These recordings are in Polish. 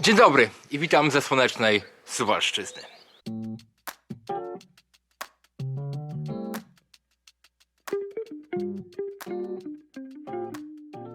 Dzień dobry i witam ze słonecznej Suwalszczyzny.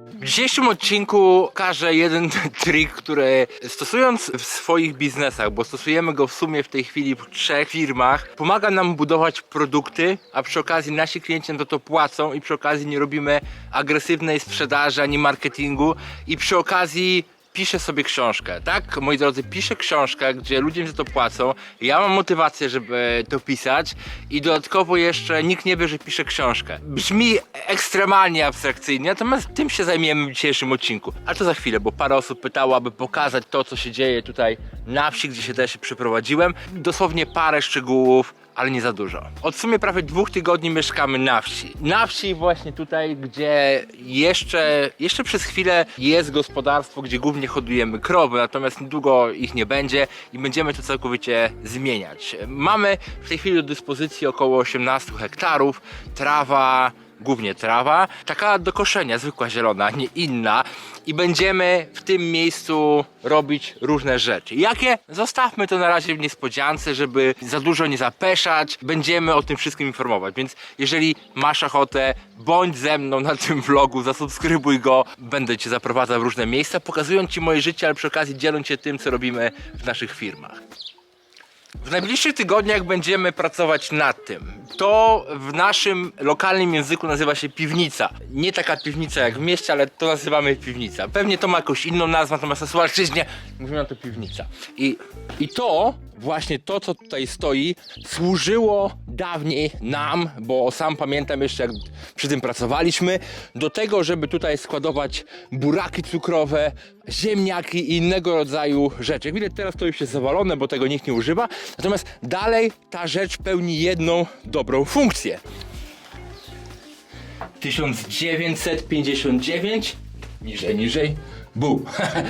W dzisiejszym odcinku pokażę jeden trik, który stosując w swoich biznesach, bo stosujemy go w sumie w tej chwili w trzech firmach, pomaga nam budować produkty, a przy okazji nasi klienci za to płacą i przy okazji nie robimy agresywnej sprzedaży ani marketingu i przy okazji piszę sobie książkę, tak? Moi drodzy, piszę książkę, gdzie ludzie mi za to płacą. Ja mam motywację, żeby to pisać i dodatkowo jeszcze nikt nie wie, że piszę książkę. Brzmi ekstremalnie abstrakcyjnie, natomiast tym się zajmiemy w dzisiejszym odcinku. Ale to za chwilę, bo parę osób pytało, aby pokazać to, co się dzieje tutaj na wsi, gdzie się też przeprowadziłem. Dosłownie parę szczegółów ale nie za dużo. Od sumie prawie dwóch tygodni mieszkamy na wsi. Na wsi właśnie tutaj, gdzie jeszcze, jeszcze przez chwilę jest gospodarstwo, gdzie głównie hodujemy krowy, natomiast niedługo ich nie będzie i będziemy to całkowicie zmieniać. Mamy w tej chwili do dyspozycji około 18 hektarów, trawa, głównie trawa, taka do koszenia, zwykła zielona, nie inna. I będziemy w tym miejscu robić różne rzeczy. Jakie? Zostawmy to na razie w niespodziance, żeby za dużo nie zapeszać. Będziemy o tym wszystkim informować, więc jeżeli masz ochotę, bądź ze mną na tym vlogu, zasubskrybuj go. Będę Cię zaprowadzał w różne miejsca, pokazując Ci moje życie, ale przy okazji dzieląc się tym, co robimy w naszych firmach. W najbliższych tygodniach będziemy pracować nad tym. To w naszym lokalnym języku nazywa się piwnica. Nie taka piwnica jak w mieście, ale to nazywamy piwnica. Pewnie to ma jakąś inną nazwę, natomiast na Suwalszczyźnie mówimy na to piwnica. I, I to, właśnie to, co tutaj stoi, służyło dawniej nam, bo sam pamiętam jeszcze jak przy tym pracowaliśmy, do tego, żeby tutaj składować buraki cukrowe, ziemniaki i innego rodzaju rzeczy. Jak widać teraz to już jest zawalone, bo tego nikt nie używa. Natomiast dalej ta rzecz pełni jedną dobrą funkcję. 1959 niżej, niżej, bu.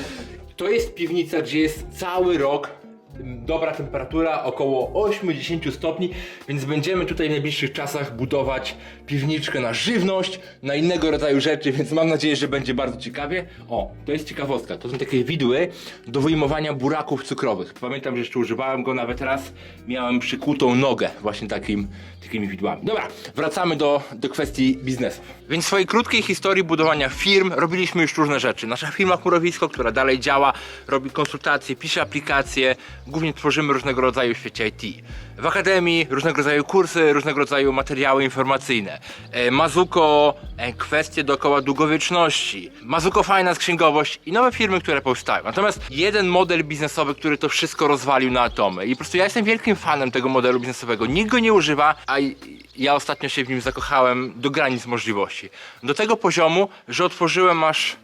to jest piwnica, gdzie jest cały rok dobra temperatura, około 80 stopni, więc będziemy tutaj w najbliższych czasach budować piwniczkę na żywność, na innego rodzaju rzeczy, więc mam nadzieję, że będzie bardzo ciekawie. O, to jest ciekawostka, to są takie widły do wyjmowania buraków cukrowych. Pamiętam, że jeszcze używałem go nawet raz, miałem przykutą nogę właśnie takim, takimi widłami. Dobra, wracamy do, do kwestii biznesu. Więc w swojej krótkiej historii budowania firm robiliśmy już różne rzeczy. Nasza firma Chmurowisko, która dalej działa, robi konsultacje, pisze aplikacje, głównie tworzymy różnego rodzaju w świecie IT. W akademii różnego rodzaju kursy, różnego rodzaju materiały informacyjne. E, Mazuko, e, kwestie dookoła długowieczności. Mazuko Finance, księgowość i nowe firmy, które powstają. Natomiast jeden model biznesowy, który to wszystko rozwalił na atomy. I po prostu ja jestem wielkim fanem tego modelu biznesowego. Nikt go nie używa, a ja ostatnio się w nim zakochałem do granic możliwości. Do tego poziomu, że otworzyłem aż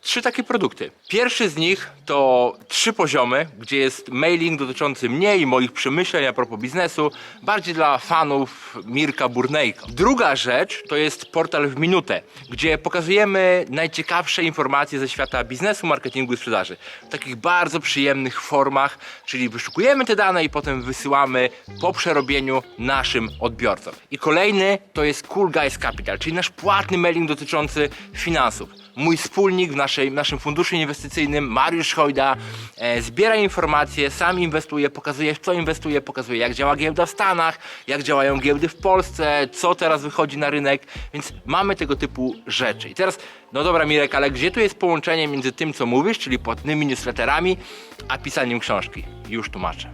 trzy takie produkty. Pierwszy z nich to trzy poziomy, gdzie jest mailing dotyczący mnie i moich przemyśleń a propos biznesu, bardziej dla fanów Mirka Burnejko. Druga rzecz to jest portal w minutę, gdzie pokazujemy najciekawsze informacje ze świata biznesu, marketingu i sprzedaży. W takich bardzo przyjemnych formach, czyli wyszukujemy te dane i potem wysyłamy po przerobieniu naszym odbiorcom. I kolejny to jest Cool Guys Capital, czyli nasz płatny mailing dotyczący finansów mój wspólnik w, naszej, naszym funduszu inwestycyjnym, Mariusz Hojda, e, zbiera informacje, sam inwestuje, pokazuje w co inwestuje, pokazuje jak działa giełda w Stanach, jak działają giełdy w Polsce, co teraz wychodzi na rynek, więc mamy tego typu rzeczy. I teraz, no dobra Mirek, ale gdzie tu jest połączenie między tym co mówisz, czyli płatnymi newsletterami, a pisaniem książki? Już tłumaczę.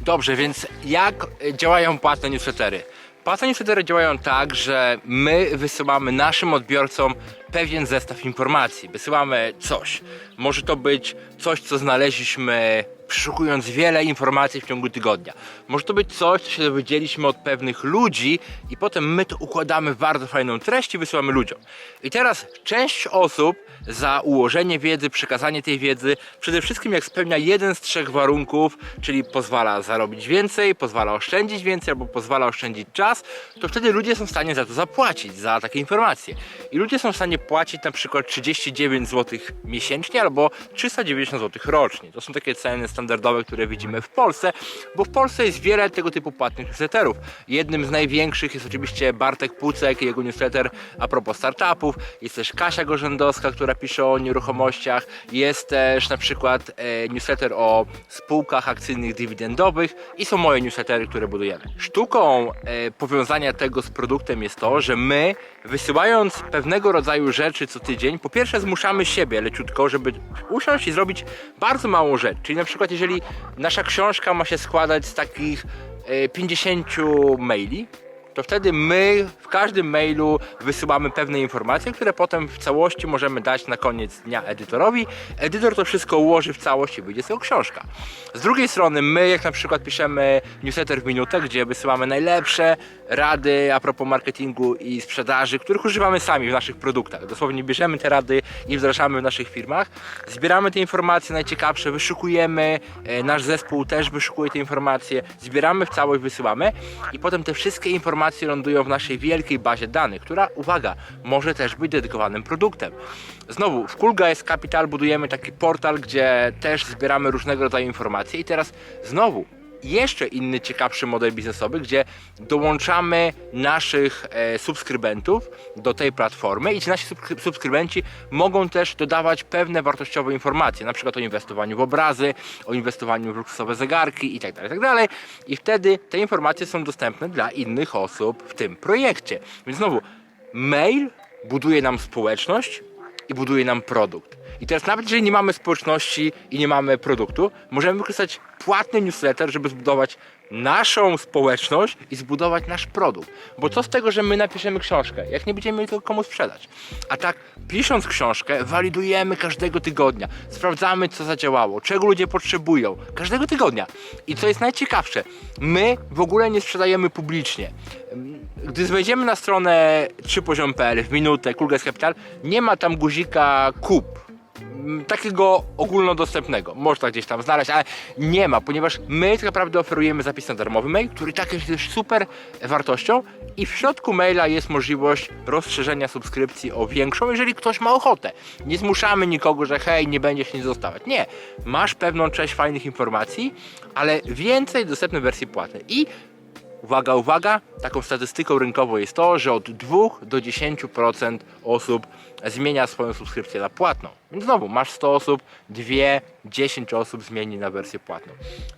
Dobrze, więc jak działają płatne newslettery? Płatne newslettery działają tak, że my wysyłamy naszym odbiorcom pewien zestaw informacji. Wysyłamy coś. Może to być coś, co znaleźliśmy przeszukując wiele informacji w ciągu tygodnia. Może to być coś, co się dowiedzieliśmy od pewnych ludzi i potem my to układamy w bardzo fajną treść i wysyłamy ludziom. I teraz część osób za ułożenie wiedzy, przekazanie tej wiedzy, przede wszystkim jak spełnia jeden z trzech warunków, czyli pozwala zarobić więcej, pozwala oszczędzić więcej albo pozwala oszczędzić czas, to wtedy ludzie są w stanie za to zapłacić, za takie informacje. I ludzie są w stanie płacić na przykład 39 zł miesięcznie albo 390 zł rocznie. To są takie ceny standardowe, które widzimy w Polsce, bo w Polsce jest wiele tego typu płatnych newsletterów. Jednym z największych jest oczywiście Bartek Pucek i jego newsletter a propos startupów. Jest też Kasia Gorzędowska, która pisze o nieruchomościach. Jest też na przykład e, newsletter o spółkach akcyjnych dywidendowych i są moje newslettery, które budujemy. Sztuką e, powiązania tego z produktem jest to, że my wysyłając pewnego rodzaju rzeczy co tydzień, po pierwsze zmuszamy siebie leciutko, żeby usiąść i zrobić bardzo małą rzecz. Czyli na przykład jeżeli nasza książka ma się składać z takich e, 50 maili, to wtedy my w każdym mailu wysyłamy pewne informacje, które potem w całości możemy dać na koniec dnia edytorowi. Edytor to wszystko ułoży w całość i wyjdzie z tego książka. Z drugiej strony my, jak na przykład piszemy newsletter w minutę, gdzie wysyłamy najlepsze rady a propos marketingu i sprzedaży, których używamy sami w naszych produktach. Dosłownie bierzemy te rady i wdrażamy w naszych firmach. Zbieramy te informacje najciekawsze, wyszukujemy, e, nasz zespół też wyszukuje te informacje, zbieramy w całość, wysyłamy i potem te wszystkie informacje lądują w naszej wielkiej bazie danych, która, uwaga, może też być dedykowanym produktem. Znowu, w Cool Guys Capital budujemy taki portal, gdzie też zbieramy różnego rodzaju informacje i teraz znowu jeszcze inny ciekawszy model biznesowy, gdzie dołączamy naszych e, subskrybentów do tej platformy i ci nasi subskry- subskrybenci mogą też dodawać pewne wartościowe informacje, na przykład o inwestowaniu w obrazy, o inwestowaniu w luksusowe zegarki itd. itd. I wtedy te informacje są dostępne dla innych osób w tym projekcie. Więc znowu, mail buduje nam społeczność i buduje nam produkt. I teraz nawet jeżeli nie mamy społeczności i nie mamy produktu, możemy wykorzystać płatny newsletter, żeby zbudować naszą społeczność i zbudować nasz produkt. Bo co z tego, że my napiszemy książkę, jak nie będziemy tego komu sprzedać? A tak, pisząc książkę, walidujemy każdego tygodnia, sprawdzamy co zadziałało, czego ludzie potrzebują, każdego tygodnia. I co jest najciekawsze, my w ogóle nie sprzedajemy publicznie. Gdy wejdziemy na stronę 3poziom.pl w minutę Guys Capital, nie ma tam guzika kup takiego ogólnodostępnego. Można gdzieś tam znaleźć, ale nie ma, ponieważ my tak naprawdę oferujemy zapis na darmowy mail, który tak jest też super wartością i w środku maila jest możliwość rozszerzenia subskrypcji o większą, jeżeli ktoś ma ochotę. Nie zmuszamy nikogo, że hej, nie będziesz nic dostawać. Nie. Masz pewną część fajnych informacji, ale więcej dostępnej wersji płatnej. I Uwaga, uwaga, taką statystyką rynkową jest to, że od 2 do 10% osób zmienia swoją subskrypcję na płatną. Więc znowu, masz 100 osób, 2, 10 osób zmieni na wersję płatną.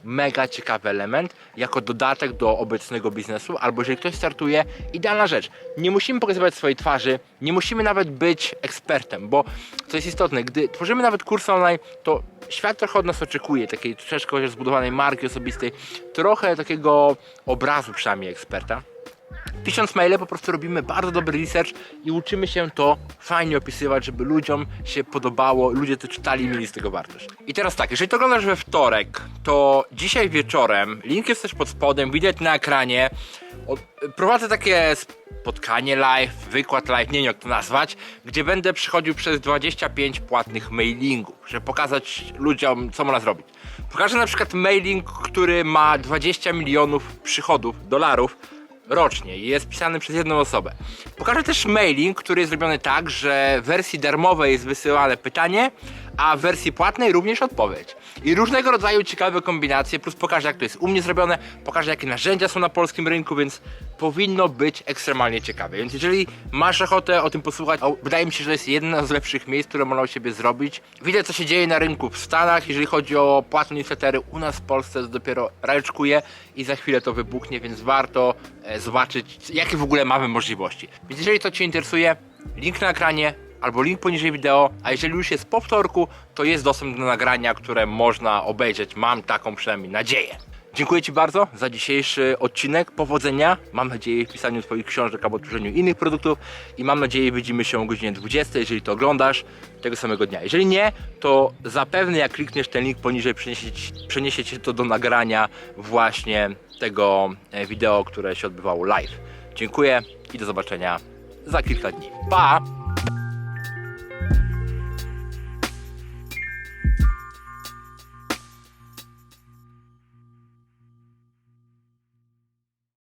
Mega ciekawy element, jako dodatek do obecnego biznesu, albo jeżeli ktoś startuje, idealna rzecz. Nie musimy pokazywać swojej twarzy, nie musimy nawet być ekspertem, bo co jest istotne, gdy tworzymy nawet kurs online, to świat trochę od nas oczekuje, takiej troszeczkę zbudowanej marki osobistej, trochę takiego obrazu przynajmniej eksperta. Pisząc maile po prostu robimy bardzo dobry research i uczymy się to fajnie opisywać, żeby ludziom się podobało, ludzie to czytali i mieli z tego wartość. I teraz tak, jeżeli to oglądasz we wtorek, to dzisiaj wieczorem, link jest też pod spodem, widać na ekranie, prowadzę takie spotkanie live, wykład live, nie wiem jak to nazwać, gdzie będę przychodził przez 25 płatnych mailingów, żeby pokazać ludziom, co można zrobić. Pokażę na przykład mailing, który ma 20 milionów przychodów, dolarów, rocznie i jest pisany przez jedną osobę. Pokażę też mailing, który jest zrobiony tak, że w wersji darmowej jest wysyłane pytanie, a w wersji płatnej również odpowiedź. I różnego rodzaju ciekawe kombinacje, plus pokażę jak to jest u mnie zrobione, pokażę jakie narzędzia są na polskim rynku, więc powinno być ekstremalnie ciekawe. Więc jeżeli masz ochotę o tym posłuchać, wydaje mi się, że to jest jedno z lepszych miejsc, które można u siebie zrobić. Widzę co się dzieje na rynku w Stanach, jeżeli chodzi o płatne newslettery, u nas w Polsce to dopiero rajczkuje i za chwilę to wybuchnie, więc warto e, zobaczyć jakie w ogóle mamy możliwości. Więc jeżeli to Cię interesuje, link na ekranie, albo link poniżej wideo, a jeżeli już jest po wtorku, to jest dostęp do nagrania, które można obejrzeć. Mam taką przynajmniej nadzieję. Dziękuję Ci bardzo za dzisiejszy odcinek. Powodzenia. Mam nadzieję w pisaniu Twoich książek albo tworzeniu innych produktów i mam nadzieję widzimy się o godzinie 20, jeżeli to oglądasz tego samego dnia. Jeżeli nie, to zapewne jak klikniesz ten link poniżej przeniesie, przeniesie Cię to do nagrania właśnie tego e, wideo, które się odbywało live. Dziękuję i do zobaczenia za kilka dni. Pa!